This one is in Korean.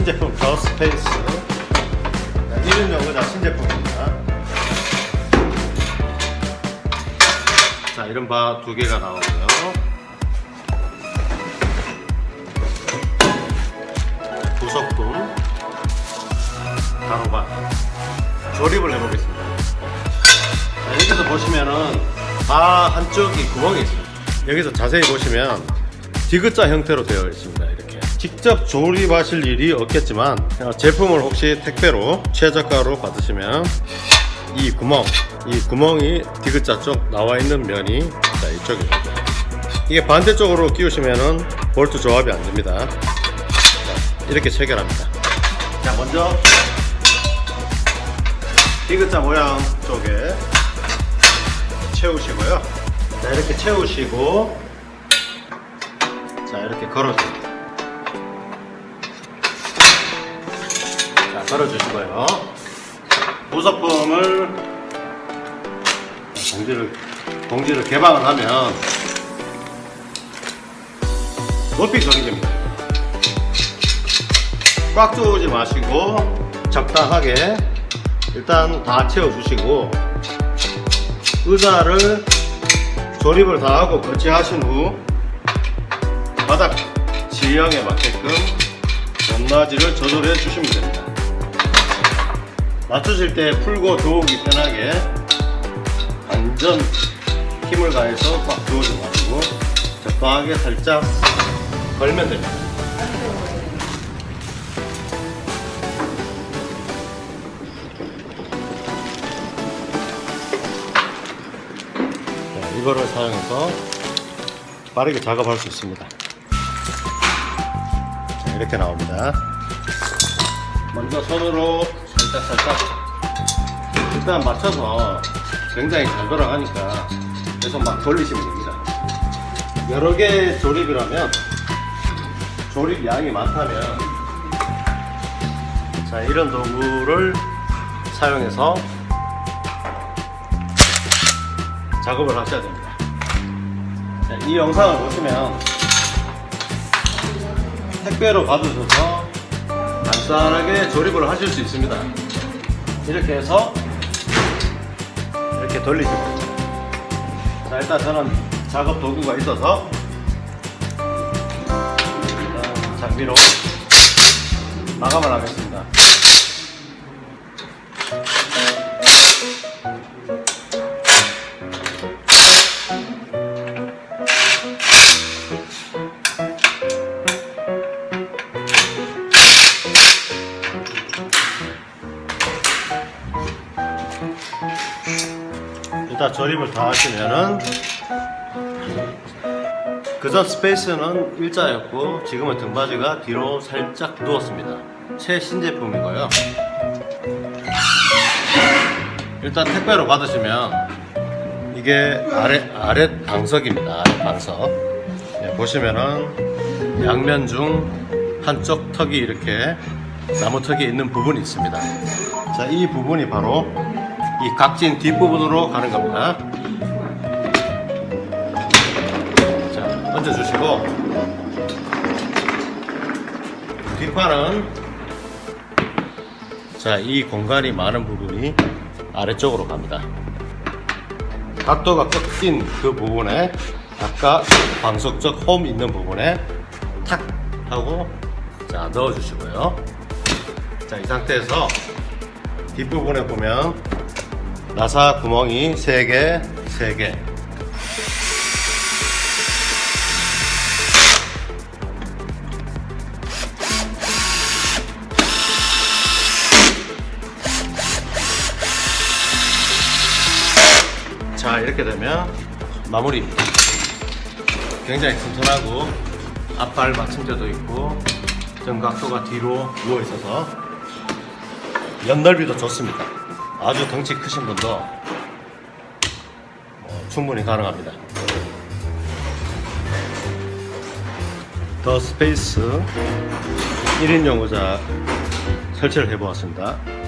신제품 더 스페이스 1인 연구자 신제품입니다. 자, 이런 바두 개가 나오고요. 부속품 가로바 조립을 해보겠습니다. 자, 여기서 보시면은 바 한쪽이 구멍이 있습니다. 여기서 자세히 보시면 디귿자 형태로 되어 있습니다. 직접 조립하실 일이 없겠지만 어, 제품을 혹시 택배로 최저가로 받으시면 이 구멍, 이 구멍이 디귿자 쪽 나와 있는 면이 자 이쪽입니다. 이게 반대쪽으로 끼우시면은 볼트 조합이 안 됩니다. 자, 이렇게 체결합니다. 자 먼저 디귿자 모양 쪽에 채우시고요. 자, 이렇게 채우시고, 자, 이렇게 걸어줍니다. 부속품을, 자, 봉지를, 봉지를 개방을 하면, 높이 조립입니다. 꽉 조우지 마시고, 적당하게, 일단 다 채워주시고, 의자를 조립을 다 하고 거치하신 후 바닥 지형에 맞게끔 높낮이를 조절해 주시면 됩니다. 맞추실 때 풀고 조우기 편하게 완전 힘을 가해서 꽉 마시고 적당하게 살짝 걸면 됩니다. 자, 이거를 사용해서 빠르게 작업할 수 있습니다. 자, 이렇게 나옵니다. 먼저 손으로 살짝 살짝 일단 맞춰서 굉장히 잘 돌아가니까 계속 막 돌리시면 됩니다. 여러 개 조립이라면 조립 양이 많다면 자 이런 도구를 사용해서 작업을 하셔야 됩니다. 자, 이 영상을 보시면 택배로 받으셔서 간단하게 조립을 하실 수 있습니다. 이렇게 해서 이렇게 됩니다. 자, 일단 저는 작업 도구가 있어서 장비로 마감을 하겠습니다. 일단 조립을 다 하시면은 그전 스페이스는 일자였고 지금은 등받이가 뒤로 살짝 누웠습니다. 최신 제품이고요. 일단 택배로 받으시면 이게 아래 아래 방석입니다. 아래 방석. 네, 보시면은 양면 중 한쪽 턱이 이렇게 나무 턱이 있는 부분이 있습니다. 자, 이 부분이 바로 이 각진 뒷부분으로 가는 겁니다. 자, 얹어주시고 뒷판은 자, 이 공간이 많은 부분이 아래쪽으로 갑니다. 각도가 꺾인 그 부분에 아까 방석적 홈 있는 부분에 탁 하고 자 넣어주시고요. 자, 이 상태에서 뒷부분에 보면 나사 구멍이 3개, 3개. 자, 이렇게 되면 마무리입니다. 굉장히 튼튼하고 앞발 받침대도 있고 등 각도가 뒤로 누워 있어서 연넓이도 좋습니다. 아주 덩치 크신 분도 어, 충분히 가능합니다. 더 스페이스 1인용 의자 설치를 해보았습니다.